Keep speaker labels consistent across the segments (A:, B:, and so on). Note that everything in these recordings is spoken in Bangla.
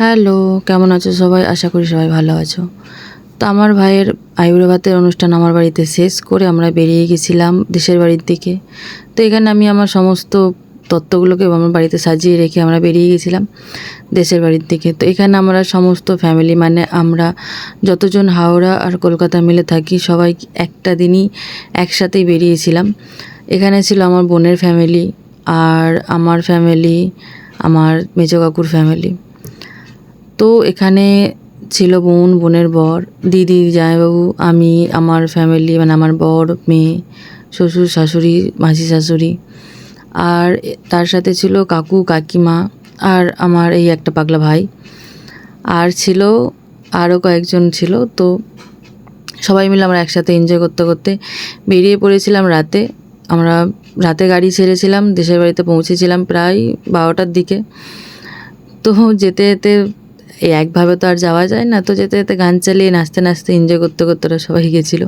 A: হ্যালো, কেমন আছো সবাই? আশা করি সবাই ভালো আছো। তো আমার ভাইয়ের ভাতের অনুষ্ঠান আমার বাড়িতে শেষ করে আমরা বেরিয়ে গেছিলাম দেশের বাড়ির দিকে। তো এখানে আমি আমার সমস্ত তত্ত্বগুলোকে আমার বাড়িতে সাজিয়ে রেখে আমরা বেরিয়ে গেছিলাম দেশের বাড়ির দিকে। তো এখানে আমরা সমস্ত ফ্যামিলি মানে আমরা যতজন হাওড়া আর কলকাতা মিলে থাকি, সবাই একটা দিনই একসাথেই বেরিয়েছিলাম। এখানে ছিল আমার বোনের ফ্যামিলি আর আমার ফ্যামিলি আমার মেজো কাকুর ফ্যামিলি তো এখানে ছিল বোন, বোনের বর, দিদি, জামাইবাবু, আমি, আমার ফ্যামিলি মানে আমার বর, মেয়ে, শ্বশুর, শাশুড়ি, মাসি, শাশুড়ি। আর তার সাথে ছিল কাকু, কাকিমা আর আমার এই একটা পাগলা ভাই। আর ছিল আরও কয়েকজন ছিল, তো সবাই মিলে আমরা একসাথে এনজয় করতে করতে বেরিয়ে পড়েছিলাম রাতে। আমরা রাতে গাড়ি ছেড়েছিলাম, দেশের বাড়িতে পৌঁছেছিলাম প্রায় বারোটার দিকে। তো যেতে যেতে এই একভাবে তো আর যাওয়া যায় না। তো যেতে যেতে গান চালিয়ে নাচতে নাচতে এনজয় করতে করতে ওরা সবাই গেছিল।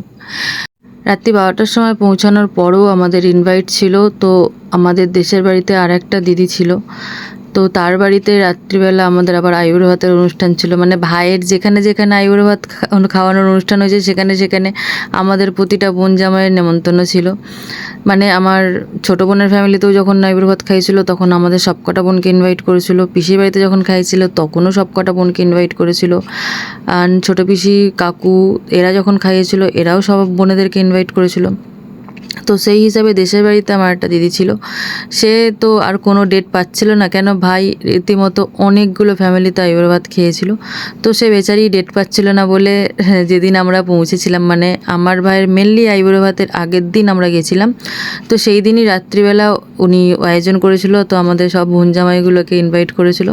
A: রাত্রি বারোটার সময় পৌঁছানোর পরও আমাদের ইনভাইট ছিল। তো আমাদের দেশের বাড়িতে আর একটা দিদি ছিল। তো তার বাড়িতে রাত্রিবেলা আমাদের আবার আইবুড়ো ভাতের অনুষ্ঠান ছিল। মানে ভাইয়ের যেখানে যেখানে আইবুড়ো ভাত খাওয়ানোর অনুষ্ঠান হয়েছে, সেখানে সেখানে আমাদের প্রতিটা বোন জামাইয়ের নেমন্তন্ন ছিল। মানে আমার ছোটো বোনের ফ্যামিলিতেও যখন আইবুড়ো ভাত খাইছিল তখন আমাদের সবকটা বোনকে ইনভাইট করেছিল। পিসির বাড়িতে যখন খাইছিল তখনও সবকটা বোনকে ইনভাইট করেছিল। আর ছোটো পিসি, কাকু, এরা যখন খাইয়েছিল, এরাও সব বোনেদেরকে ইনভাইট করেছিল। তো সেই হিসাবে দেশের বাড়িতে আমার একটা দিদি ছিল। সে তো আর কোনো ডেট পাচ্ছিল না। কেন ভাই রীতিমতো অনেকগুলো ফ্যামিলিতে আইবুড়ো ভাত খেয়েছিল। তো সে বেচারি ডেট পাচ্ছিল না বলে হ্যাঁ, যেদিন আমরা পৌঁছেছিলাম মানে আমার ভাইয়ের মেনলি আইবুড়ো ভাতের আগের দিন আমরা গেছিলাম। তো সেই দিনই রাত্রিবেলা উনি আয়োজন করেছিল তো আমাদের সব জামাইগুলোকে ইনভাইট করেছিল।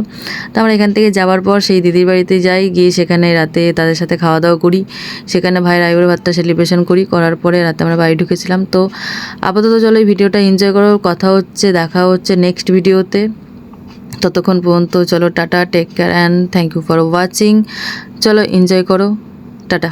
A: তো আমরা এখান থেকে যাওয়ার পর সেই দিদির বাড়িতে যাই গিয়ে সেখানে রাতে তাদের সাথে খাওয়া দাওয়া করি। সেখানে ভাইয়ের আইবুড়ো ভাতটা সেলিব্রেশন করি। করার পরে রাতে আমরা বাড়ি ঢুকেছিলাম। তো আপাতত চলো এই ভিডিওটা এনজয় করো, কথা হচ্ছে, দেখা হচ্ছে নেক্সট ভিডিওতে ততক্ষণ পর্যন্ত চলো tata take care and thank you for watching চলো এনজয় করো, টাটা।